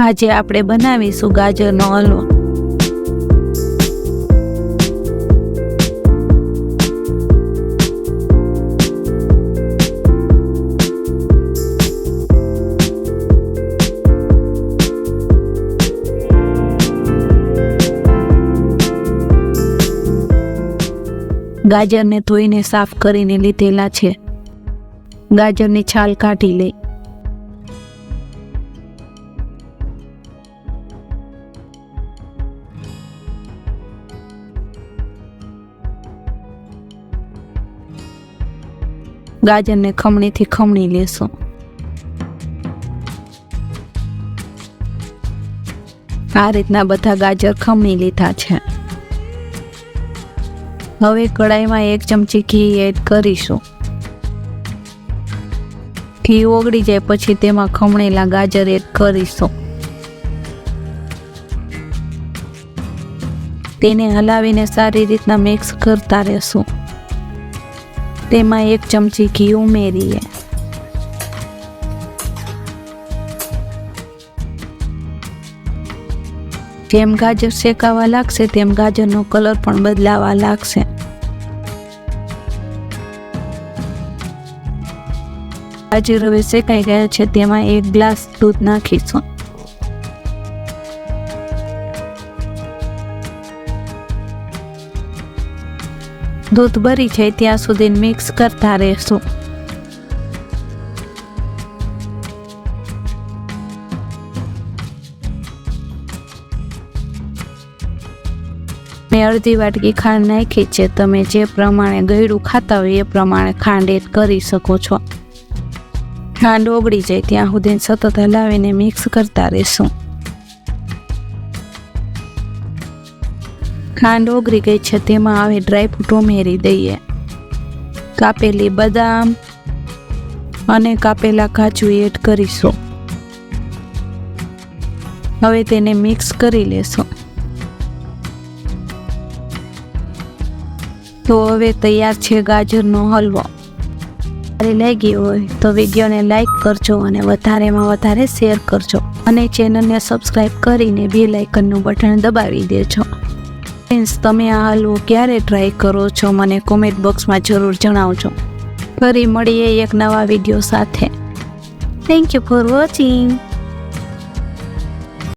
આજે આપણે બનાવીશું ગાજરનો હલવો. ગાજરને ધોઈને સાફ કરીને લીધેલા છે. ગાજરની છાલ કાઢી લઈ. ગાજરને ખમણીથી ખમણી લેશું. આ રીતના બધા ગાજર ખમણી લીધા છે. હવે કડાઈમાં એક ચમચી ઘી એડ કરીશું. ઘી ઓગળી જાય પછી તેમાં ખમણેલા ગાજર એડ કરીશું. તેને હલાવીને સારી રીતના મિક્સ કરતા રહેશું. તેમાં એક ચમચી ઘી ઉમેરીએ. જેમ ગાજર શેકાવા લાગશે, તેમ ગાજરનો કલર પણ બદલાવા લાગશે. ગાજર હવે શેકાઈ ગયા છે, તેમાં એક ગ્લાસ દૂધ નાખીશું. દૂધ ભરી જાય ત્યાં સુધી મિક્સ કરતા રહેશું. મેં અડધી વાટકી ખાંડ નાખી છે. તમે જે પ્રમાણે ગળ્યું ખાતા હોય એ પ્રમાણે ખાંડ એડ કરી શકો છો. ખાંડ ઓગળી જાય ત્યાં સુધી સતત હલાવીને મિક્સ કરતા રહેશું. ખાંડ ઓગળી ગઈ છે, તેમાં હવે ડ્રાયફ્રૂટ ઉમેરી દઈએ. કાપેલી બદામ અને કાપેલા કાજુ એડ કરીશું. હવે તેને મિક્સ કરી લેશું. તો હવે તૈયાર છે ગાજરનો હલવો. સારી લાગી હોય તો વિડીયોને લાઈક કરજો અને વધારેમાં વધારે શેર કરજો. અને ચેનલને સબસ્ક્રાઈબ કરીને બે લાઇકનનું બટન દબાવી દેજો. ફ્રેન્ડ્સ તમે આ હલવો ક્યારે ટ્રાય કરો છો? મને કોમેન્ટ બોક્સમાં જરૂર જણાવજો. ફરી મળીએ એક નવા વીડિયો સાથે. Thank you for watching